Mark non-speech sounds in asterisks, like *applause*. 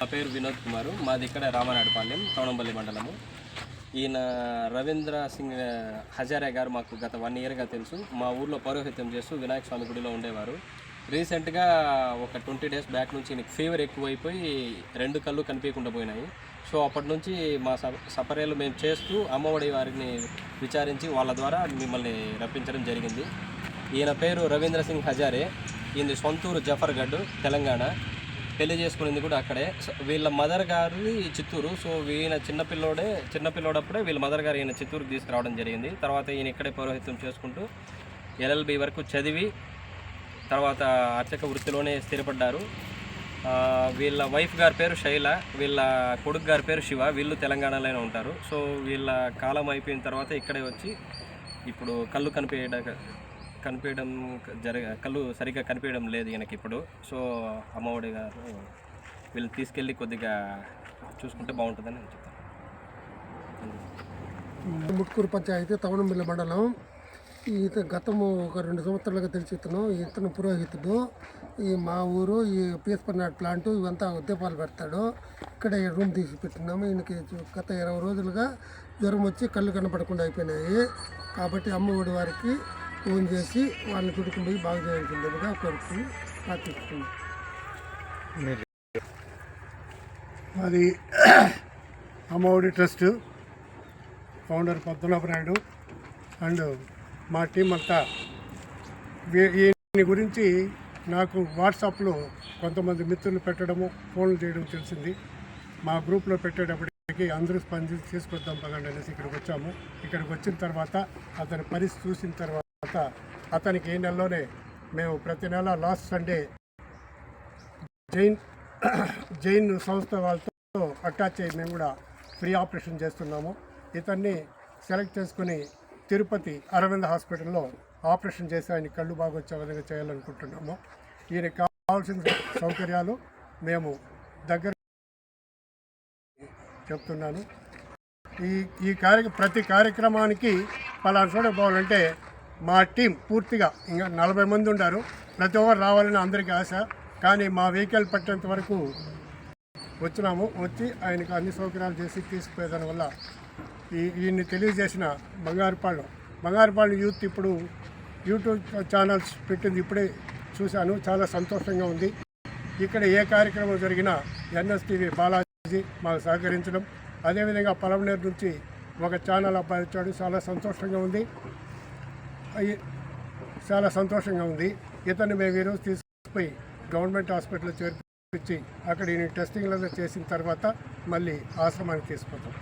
నా పేరు వినోద్ కుమార్. మాది ఇక్కడ రామనాడుపాలెం తోణంపల్లి మండలము. ఈయన రవీంద్ర సింగ్ హజారే గారు మాకు గత వన్ ఇయర్గా తెలుసు. మా ఊర్లో పౌరోహిత్యం చేస్తూ వినాయక స్వామి గుడిలో ఉండేవారు. రీసెంట్గా ఒక ట్వంటీ డేస్ బ్యాక్ నుంచి ఈయనకి ఫీవర్ ఎక్కువైపోయి రెండు కళ్ళు కనిపించకుండా పోయినాయి. సో అప్పటి నుంచి మా సపరేలు మేము చేస్తూ అమ్మఒడి వారిని విచారించి వాళ్ళ ద్వారా మిమ్మల్ని రప్పించడం జరిగింది. ఈయన పేరు రవీంద్ర సింగ్ హజారే. ఈయన సొంతూరు జఫర్గఢ్ తెలంగాణ. పెళ్ళి చేసుకునేది కూడా అక్కడే. సో వీళ్ళ మదర్ గారి చిత్తూరు. సో ఈయన చిన్నపిల్లోడే చిన్నపిల్లోడప్పుడే వీళ్ళ మదర్ గారు ఈయన చిత్తూరుకి తీసుకురావడం జరిగింది. తర్వాత ఈయన ఇక్కడే పౌరోహిత్యం చేసుకుంటూ ఎల్ఎల్బి వరకు చదివి తర్వాత అర్చక వృత్తిలోనే స్థిరపడ్డారు. వీళ్ళ వైఫ్ గారి పేరు శైల వీళ్ళ కొడుకు గారి పేరు శివ వీళ్ళు తెలంగాణలోనే ఉంటారు. సో వీళ్ళ కాలం అయిపోయిన తర్వాత ఇక్కడే వచ్చి ఇప్పుడు కళ్ళు కనిపించడం కనిపించడం జరగ కళ్ళు సరిగ్గా కనిపించడం లేదు ఈయనకి ఇప్పుడు. సో అమ్మఒడి గారు వీళ్ళు తీసుకెళ్ళి కొద్దిగా చూసుకుంటే బాగుంటుందని నేను చెప్తాను. ముట్కూరు పంచాయతీ తవణమిల్ల మండలం. ఈత గతము ఒక రెండు సంవత్సరాలుగా తెలిసి ఇతను ఇతను పురోహితుడు. ఈ మా ఊరు ఈ పీస్పర్నాట్ ప్లాంట్ ఇవంతా ఉద్యపాలు పెడతాడు. ఇక్కడ రూమ్ తీసి పెట్టినాము. ఈయనకి గత ఇరవై రోజులుగా జ్వరం వచ్చి కళ్ళు కనపడకుండా అయిపోయినాయి. కాబట్టి అమ్మఒడి వారికి ఫోన్ చేసి వాళ్ళని పిడుకుని పోయి బాగు చేయాల్సిందిగా కోరుకుని ప్రార్థిస్తున్నాం అది Ammavodi trust founder Padmanabha Naidu and మా టీం అంతా. ఈయన గురించి నాకు వాట్సాప్లో కొంతమంది మిత్రులు పెట్టడము ఫోన్లు చేయడం తెలిసింది. మా గ్రూప్లో పెట్టేటప్పటికి అందరూ స్పందించి తీసుకొద్దాం పదండి అనేసి ఇక్కడికి వచ్చాము. ఇక్కడికి వచ్చిన తర్వాత అతని పరిస్థితి చూసిన తర్వాత అతనికి ఈ నెలలోనే మేము ప్రతి నెల లాస్ట్ సండే జైన్ *coughs* జైన్ సంస్థ వాళ్ళతో అటాచ్ అయ్యి మేము కూడా ఫ్రీ ఆపరేషన్ చేస్తున్నాము. ఇతన్ని సెలెక్ట్ చేసుకుని తిరుపతి అరవింద్ హాస్పిటల్లో ఆపరేషన్ చేసి ఆయన కళ్ళు బాగా వచ్చే విధంగా చేయాలనుకుంటున్నాము. ఈయనకి కావాల్సిన సౌకర్యాలు మేము దగ్గర చెప్తున్నాను. ఈ ఈ కార్య ప్రతి కార్యక్రమానికి పలానా చూడకపోవాలంటే మా టీం పూర్తిగా ఇంకా నలభై మంది ఉన్నారు ప్రతి ఒక్కరు రావాలని అందరికీ ఆశ. కానీ మా వెహికల్ పట్టేంత వరకు వచ్చినాము. వచ్చి ఆయనకు అన్ని సౌకర్యాలు చేసి తీసుకుపోయేదాని వల్ల ఈ ఈయన్ని తెలియజేసిన బంగారుపాళ్ళు బంగారుపాళ్ళు యూత్ ఇప్పుడు యూట్యూబ్ ఛానల్స్ పెట్టింది. ఇప్పుడే చూశాను. చాలా సంతోషంగా ఉంది. ఇక్కడ ఏ కార్యక్రమం జరిగినా ఎన్ఎస్టీవీ బాలాజీ మాకు సహకరించడం. అదేవిధంగా పలమనేరు నుంచి ఒక ఛానల్ అబ్బాయి వచ్చాడు. చాలా సంతోషంగా ఉంది. అయ్యి- చాలా సంతోషంగా ఉంది. ఇతన్ని మేము ఈరోజు తీసుకుపోయి గవర్నమెంట్ హాస్పిటల్లో చేర్పించి అక్కడ ఈయన టెస్టింగ్లలో చేసిన తర్వాత మళ్ళీ ఆశ్రమానికి తీసుకుపోతాం.